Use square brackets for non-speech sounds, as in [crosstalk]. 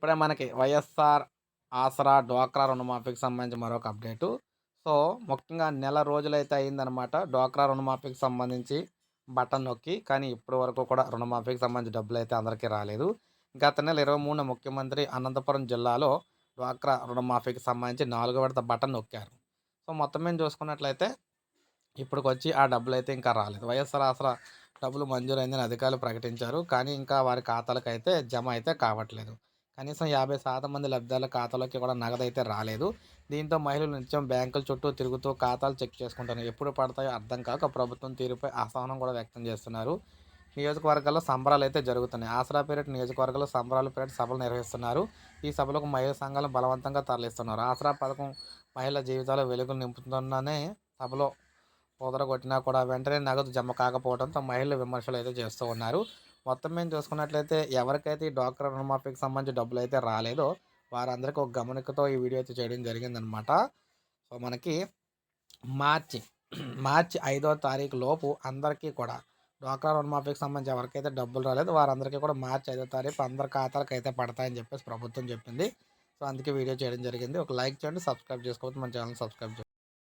ఇప్పుడే మనకి వైఎస్ఆర్ ఆసరా డ్వాక్రా రుణమాఫీకి సంబంధించి మరొక అప్డేటు. సో ముఖ్యంగా నెల రోజులైతే అయిందనమాట డ్వాక్రా రుణమాఫీకి సంబంధించి బటన్ నొక్కి కానీ ఇప్పటి వరకు కూడా రుణమాఫీకి సంబంధించి డబ్బులు అయితే అందరికీ రాలేదు. గత నెల ఇరవై మూడున ముఖ్యమంత్రి అనంతపురం జిల్లాలో డ్వాక్రా రుణమాఫీకి సంబంధించి నాలుగో విడత బటన్ నొక్కారు. సో మొత్తం మేము చూసుకున్నట్లయితే ఇప్పటికొచ్చి ఆ డబ్బులు అయితే ఇంకా రాలేదు. వైఎస్ఆర్ ఆసరా డబ్బులు మంజూరైందని అధికారులు ప్రకటించారు. కానీ ఇంకా వారి ఖాతాలకు అయితే జమ అయితే కావట్లేదు. కనీసం యాభై శాతం మంది లబ్ధిదారుల ఖాతాలోకి కూడా నగదు అయితే రాలేదు. దీంతో మహిళలు నిత్యం బ్యాంకుల చుట్టూ తిరుగుతూ ఖాతాలు చెక్ చేసుకుంటారు ఎప్పుడు పడతాయో అర్థం కాక ప్రభుత్వం తీరుపై అసహనం కూడా వ్యక్తం చేస్తున్నారు. నియోజకవర్గాల్లో సంబరాలు అయితే జరుగుతున్నాయి. ఆసరా పీరియడ్ నియోజకవర్గాల్లో సంబరాల పీరియడ్ సభలు నిర్వహిస్తున్నారు. ఈ సభలకు మహిళా సంఘాలు బలవంతంగా తరలిస్తున్నారు. ఆసరా పథకం మహిళల జీవితాల్లో వెలుగులు నింపుతుందనే సభలో కొట్టినా కూడా వెంటనే నగదు జమ కాకపోవడంతో మహిళలు విమర్శలు అయితే చేస్తూ ఉన్నారు. మొత్తం మేము చూసుకున్నట్లయితే ఎవరికైతే ఈ డాక్టర్ రుణమాఫీకి సంబంధించి డబ్బులు అయితే రాలేదో వారందరికీ ఒక గమనికతో ఈ వీడియో అయితే చేయడం జరిగిందనమాట సో మనకి మార్చి [clears throat] మార్చి ఐదో తారీఖు లోపు అందరికీ కూడా డ్వాక్రా రుణమాఫీకి సంబంధించి ఎవరికైతే డబ్బులు రాలేదు వారందరికీ కూడా మార్చి ఐదో తారీఖు అందరి ఖాతాలకు అయితే పడతాయని చెప్పేసి ప్రభుత్వం చెప్పింది. సో అందుకే వీడియో చేయడం జరిగింది. ఒక లైక్ చేయండి సబ్స్క్రైబ్ చేసుకోవచ్చు మన ఛానల్ సబ్స్క్రైబ్ చేయండి